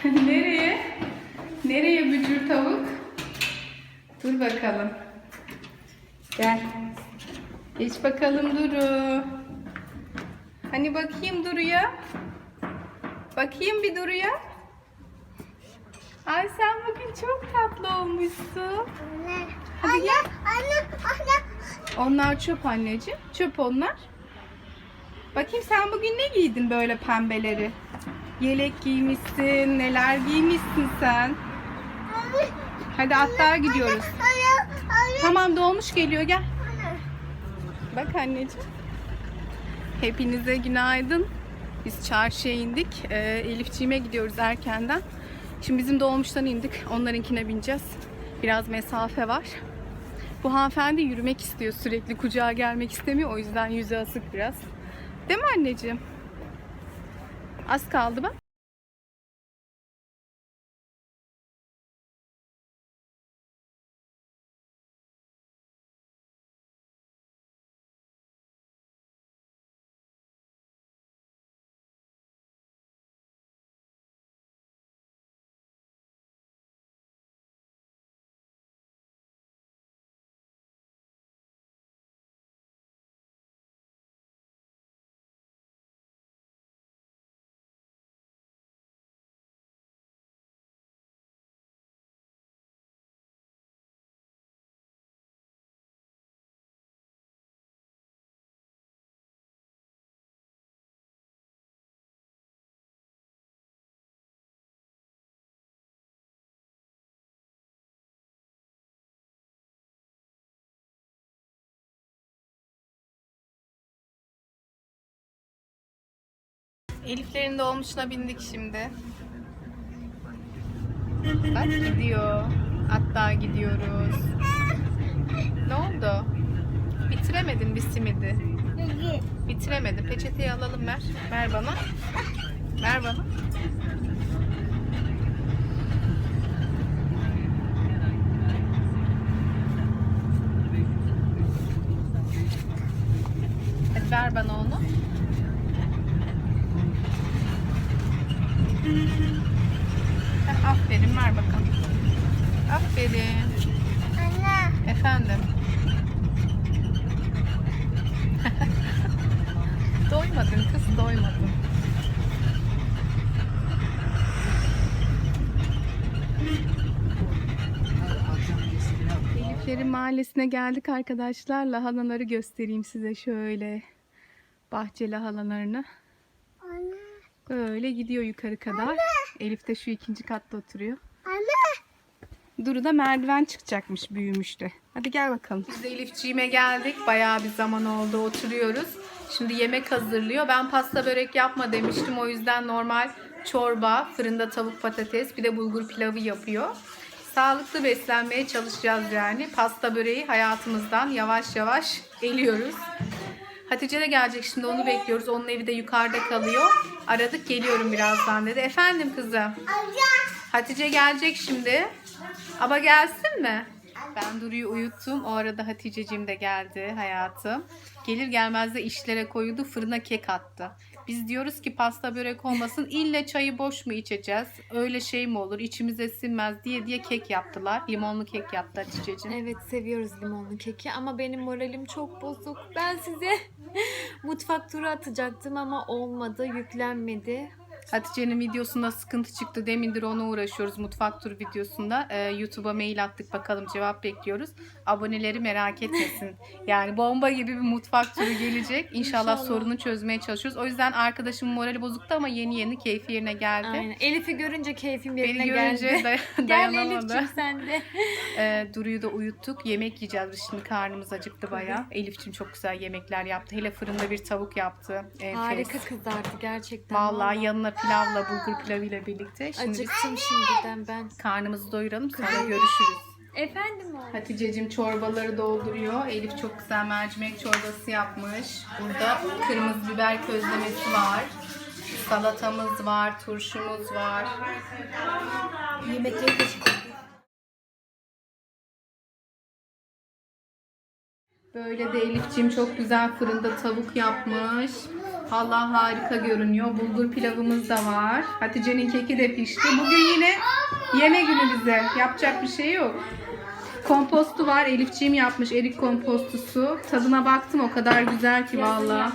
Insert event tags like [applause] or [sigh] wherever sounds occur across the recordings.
[laughs] Nereye? Nereye bücür tavuk? Dur bakalım. Gel. Geç bakalım Duru. Hani bakayım Duru'ya. Bakayım bir Duru'ya. Ay sen bugün çok tatlı olmuşsun. Anne. Hadi gel. Anne. Anne. Onlar çöp anneciğim. Çöp onlar. Bakayım sen bugün ne giydin böyle pembeleri? Yelek giymişsin, neler giymişsin sen? Hadi hatta gidiyoruz. Tamam dolmuş geliyor gel. Bak anneciğim. Hepinize günaydın. Biz çarşıya indik. Ee, Elifçiğime gidiyoruz erkenden. Şimdi bizim dolmuştan indik. Onlarınkine bineceğiz. Biraz mesafe var. Bu hanımefendi yürümek istiyor sürekli. Kucağa gelmek istemiyor. O yüzden yüzü asık biraz. Değil mi anneciğim? Az kaldı bak. Eliflerin dolmuşuna bindik şimdi. Bak gidiyor. Hatta gidiyoruz. Ne oldu? Bitiremedin bir simidi. Bitiremedim. Peçeteyi alalım ver. Ver bana. Ver bana. Hadi ver bana onu. Heh, aferin ver bakalım. Aferin. Anne. Efendim. [laughs] doymadın kız doymadın. Eliflerin mahallesine geldik arkadaşlar. Lahanaları göstereyim size şöyle. Bahçe lahanalarını. Anne. Böyle gidiyor yukarı kadar. Elif de şu ikinci katta oturuyor. Anne. Duru da merdiven çıkacakmış büyümüş de. Hadi gel bakalım. Biz de Elifciğime geldik. Bayağı bir zaman oldu oturuyoruz. Şimdi yemek hazırlıyor. Ben pasta börek yapma demiştim. O yüzden normal çorba, fırında tavuk patates bir de bulgur pilavı yapıyor. Sağlıklı beslenmeye çalışacağız yani. Pasta böreği hayatımızdan yavaş yavaş eliyoruz. Hatice de gelecek şimdi onu bekliyoruz. Onun evi de yukarıda kalıyor. Aradık geliyorum birazdan dedi. Efendim kızım. Hatice gelecek şimdi. Ama gelsin mi? Ben Duru'yu uyuttum. O arada Hatice'cim de geldi hayatım. Gelir gelmez de işlere koyuldu. Fırına kek attı. Biz diyoruz ki pasta börek olmasın. İlle çayı boş mu içeceğiz? Öyle şey mi olur? İçimize sinmez diye diye kek yaptılar. Limonlu kek yaptı Hatice'cim. Evet seviyoruz limonlu keki ama benim moralim çok bozuk. Ben size mutfak turu atacaktım ama olmadı, yüklenmedi. Hatice'nin videosunda sıkıntı çıktı. Demindir ona uğraşıyoruz mutfak turu videosunda. Ee, YouTube'a mail attık bakalım cevap bekliyoruz. Aboneleri merak etmesin. Yani bomba gibi bir mutfak turu gelecek. İnşallah, İnşallah. sorunu çözmeye çalışıyoruz. O yüzden arkadaşımın morali bozuktu ama yeni yeni keyfi yerine geldi. Aynen. Elif'i görünce keyfim yerine Beni görünce geldi. [laughs] day- Gel dayanamadı. Elif'ciğim sen de. Ee, Duru'yu da uyuttuk. Yemek yiyeceğiz. Biz Şimdi karnımız acıktı bayağı. Elif'ciğim çok güzel yemekler yaptı. Hele fırında bir tavuk yaptı. Enfes. Harika kızardı gerçekten. Vallahi yanına pilavla bulgur pilavıyla birlikte. Şimdi biz Acıktım şimdiden ben. karnımızı doyuralım sonra görüşürüz. Efendim o. Hatice'cim çorbaları dolduruyor. Elif çok güzel mercimek çorbası yapmış. Burada kırmızı biber közlemesi var. Salatamız var, turşumuz var. Yemekleri de Böyle de Elif'ciğim çok güzel fırında tavuk yapmış. Allah harika görünüyor. Bulgur pilavımız da var. Hatice'nin keki de pişti. Bugün yine yeme günü bize. Yapacak bir şey yok. Kompostu var. Elifciğim yapmış erik kompostusu. Tadına baktım o kadar güzel ki valla.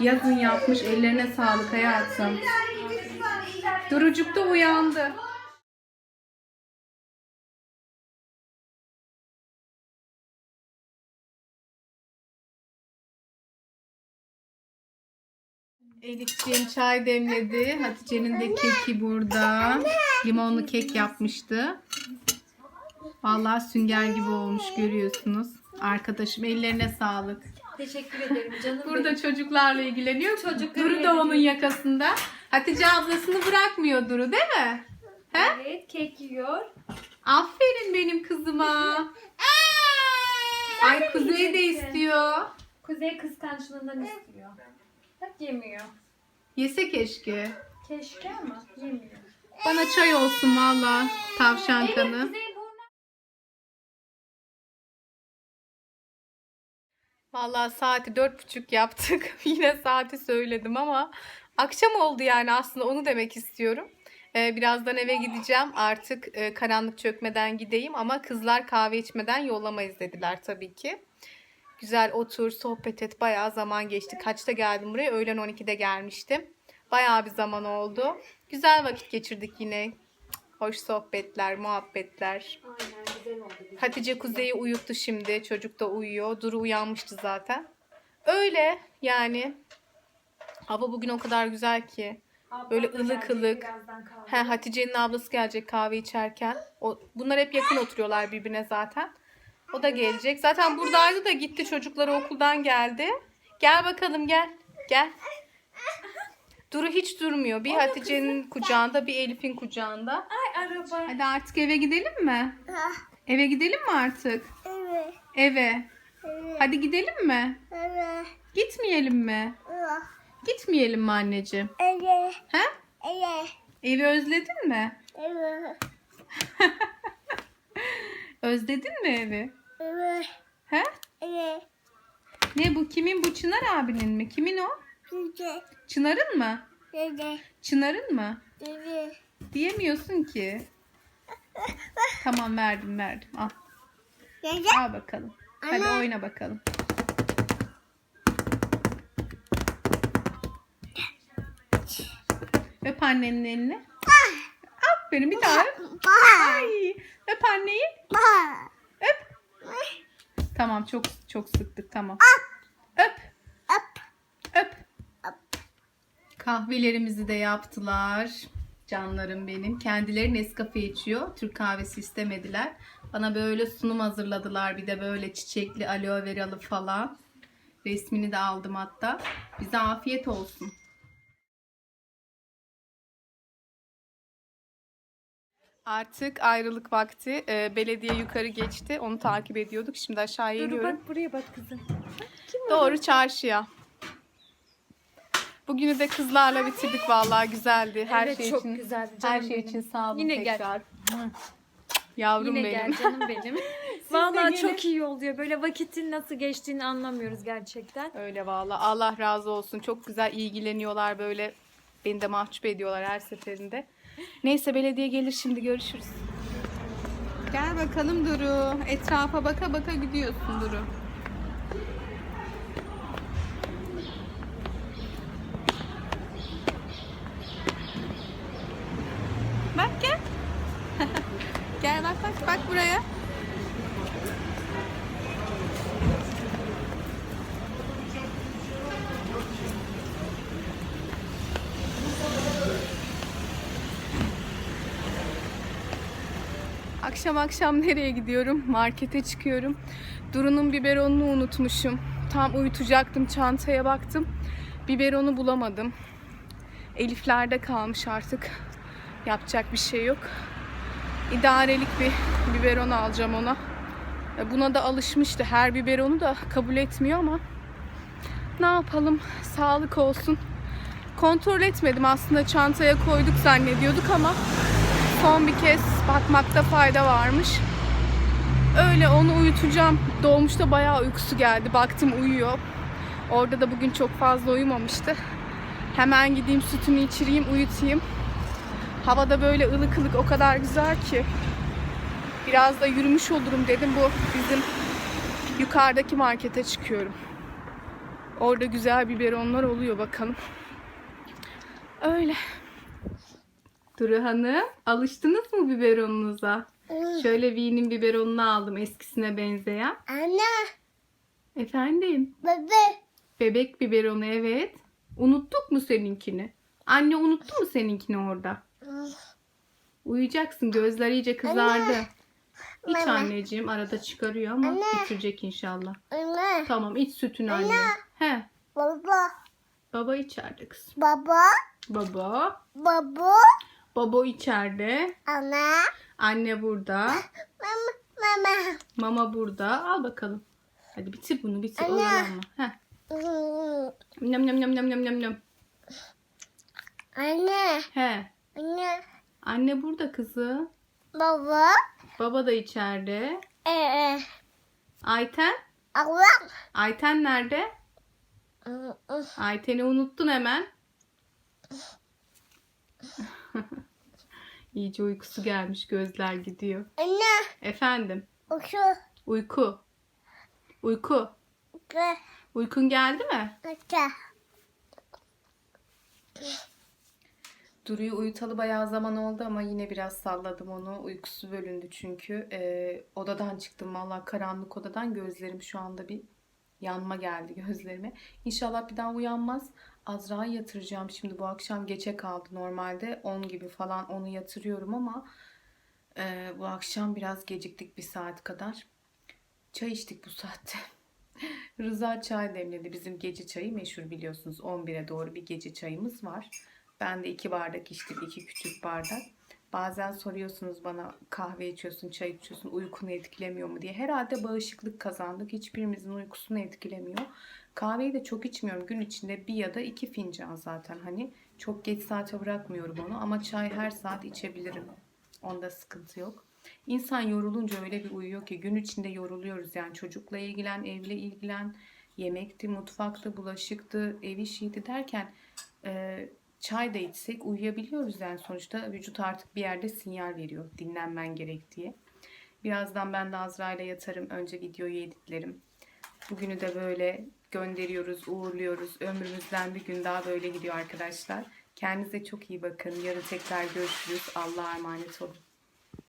Yazın yapmış. Ellerine sağlık hayatım. Durucuk da uyandı. Elifciğim çay demledi. Hatice'nin de keki burada. Limonlu kek yapmıştı. Vallahi sünger gibi olmuş görüyorsunuz. Arkadaşım ellerine sağlık. Teşekkür ederim canım Burada çocuklarla ilgileniyor. Çocuklarla Duru da onun yakasında. Hatice ablasını bırakmıyor Duru değil mi? He? Evet kek yiyor. Aferin benim kızıma. Ay Kuzey de istiyor. Kuzey kıskançlığından istiyor. Bak yemiyor. Yese keşke. Keşke ama yemiyor. Bana çay olsun valla. Tavşan kanı. Kuzey burnu Valla saati dört buçuk yaptık. [laughs] Yine saati söyledim ama akşam oldu yani aslında onu demek istiyorum. Ee, birazdan eve gideceğim. Artık e, karanlık çökmeden gideyim ama kızlar kahve içmeden yollamayız dediler tabii ki. Güzel otur, sohbet et. Bayağı zaman geçti. Kaçta geldim buraya? Öğlen 12'de gelmiştim. Bayağı bir zaman oldu. Güzel vakit geçirdik yine. Hoş sohbetler, muhabbetler. Aynen güzel oldu. Hatice Kuzey'i uyuttu şimdi. Çocuk da uyuyor. Duru uyanmıştı zaten. Öyle yani. Hava bugün o kadar güzel ki. Böyle ılık ılık. He, Hatice'nin ablası gelecek kahve içerken. O, bunlar hep yakın oturuyorlar birbirine zaten. O da gelecek. Zaten buradaydı da gitti çocukları okuldan geldi. Gel bakalım gel. Gel. Duru hiç durmuyor. Bir Hatice'nin kucağında bir Elif'in kucağında. Ay araba. Hadi artık eve gidelim mi? Eve gidelim mi artık? Evet. Eve. Hadi gidelim mi? Evet. Gitmeyelim mi? Gitmeyelim mi anneciğim? Evet. He? Evet. Evi özledin mi? Evet. [laughs] Özledin mi evi? He? Evet. Ne bu kimin bu Çınar abinin mi? Kimin o? Çınar'ın mı? Dede. Çınar'ın mı? Dede. Diyemiyorsun ki. [laughs] Tamam verdim verdim. Al. Dede. Al bakalım. Hadi oyna bakalım. Öp annenin elini. Aferin bir daha öp. Ay, öp anneyi. Öp. Tamam çok çok sıktık tamam. Öp. Up. Öp. Kahvelerimizi de yaptılar. Canlarım benim. Kendileri Nescafe içiyor. Türk kahvesi istemediler. Bana böyle sunum hazırladılar. Bir de böyle çiçekli, aloe veralı falan. Resmini de aldım hatta. Bize afiyet olsun. Artık ayrılık vakti. Ee, belediye yukarı geçti. Onu takip ediyorduk. Şimdi aşağıya Dur iniyorum. bak buraya bak kızım. Doğru çarşıya. Bugünü de kızlarla bitirdik vallahi güzeldi. Her Evet, şey çok için güzeldi Her canım şey benim. için sağ olun Yine gel. tekrar. Yavrum Yine benim. gel [laughs] canım benim. [laughs] Vallahi gelin. çok iyi oluyor. Böyle vakitin nasıl geçtiğini anlamıyoruz gerçekten. Öyle vallahi. Allah razı olsun. Çok güzel ilgileniyorlar böyle. Beni de mahcup ediyorlar her seferinde. Neyse belediye gelir şimdi görüşürüz. Gel bakalım Duru. Etrafa baka baka gidiyorsun Duru. Akşam akşam nereye gidiyorum? Markete çıkıyorum. Duru'nun biberonunu unutmuşum. Tam uyutacaktım çantaya baktım. Biberonu bulamadım. Eliflerde kalmış artık. Yapacak bir şey yok. İdarelik bir biberon alacağım ona. Buna da alışmıştı. Her biberonu da kabul etmiyor ama ne yapalım? Sağlık olsun. Kontrol etmedim aslında çantaya koyduk zannediyorduk ama son bir kez bakmakta fayda varmış. Öyle onu uyutacağım. Doğmuşta bayağı uykusu geldi. Baktım uyuyor. Orada da bugün çok fazla uyumamıştı. Hemen gideyim sütünü içireyim, uyutayım. Havada böyle ılık ılık o kadar güzel ki. Biraz da yürümüş olurum dedim. Bu bizim yukarıdaki markete çıkıyorum. Orada güzel biberonlar oluyor bakalım. Öyle. Duru Hanım, alıştınız mı biberonunuza? Şöyle V'nin biberonunu aldım eskisine benzeyen. Anne. Efendim? Bebe. Bebek biberonu evet. Unuttuk mu seninkini? Anne unuttu mu seninkini orada? Uyuyacaksın gözler iyice kızardı. İç Mama. anneciğim arada çıkarıyor ama Anne. bitirecek inşallah. Anne. Tamam iç sütünü anne. He. Baba. Baba içeride kızım. Baba. Baba. Baba. Baba içeride. Ana. Anne burada. Mama. Mama. Mama burada. Al bakalım. Hadi bitir bunu bitir. Anne. Oyalanma. Heh. Nem nem nem nem nem nem nem. Anne. He. Anne. Anne burada kızı. Baba. Baba da içeride. Ee. Ayten? Allah. Ayten nerede? Ayten'i unuttun hemen. [laughs] İyice uykusu gelmiş. Gözler gidiyor. Anne. Efendim. Uçu. Uyku. Uyku. Ge. Uykun geldi mi? Uçu. Duru'yu uyutalı bayağı zaman oldu ama yine biraz salladım onu. Uykusu bölündü çünkü. Ee, odadan çıktım valla karanlık odadan. Gözlerim şu anda bir yanma geldi [laughs] gözlerime. İnşallah bir daha uyanmaz. Azra'yı yatıracağım şimdi bu akşam geçe kaldı normalde. 10 gibi falan onu yatırıyorum ama e, bu akşam biraz geciktik bir saat kadar. Çay içtik bu saatte. [laughs] Rıza çay demledi. Bizim gece çayı meşhur biliyorsunuz. 11'e doğru bir gece çayımız var. Ben de iki bardak içtim. iki küçük bardak. Bazen soruyorsunuz bana kahve içiyorsun, çay içiyorsun, uykunu etkilemiyor mu diye. Herhalde bağışıklık kazandık. Hiçbirimizin uykusunu etkilemiyor. Kahveyi de çok içmiyorum. Gün içinde bir ya da iki fincan zaten. Hani çok geç saate bırakmıyorum onu. Ama çay her saat içebilirim. Onda sıkıntı yok. İnsan yorulunca öyle bir uyuyor ki gün içinde yoruluyoruz. Yani çocukla ilgilen, evle ilgilen, yemekti, mutfaktı, bulaşıktı, ev işiydi derken e, çay da içsek uyuyabiliyoruz. Yani sonuçta vücut artık bir yerde sinyal veriyor dinlenmen gerek diye. Birazdan ben de Azra ile yatarım. Önce videoyu editlerim. Bugünü de böyle gönderiyoruz, uğurluyoruz. Ömrümüzden bir gün daha böyle gidiyor arkadaşlar. Kendinize çok iyi bakın. Yarın tekrar görüşürüz. Allah'a emanet olun.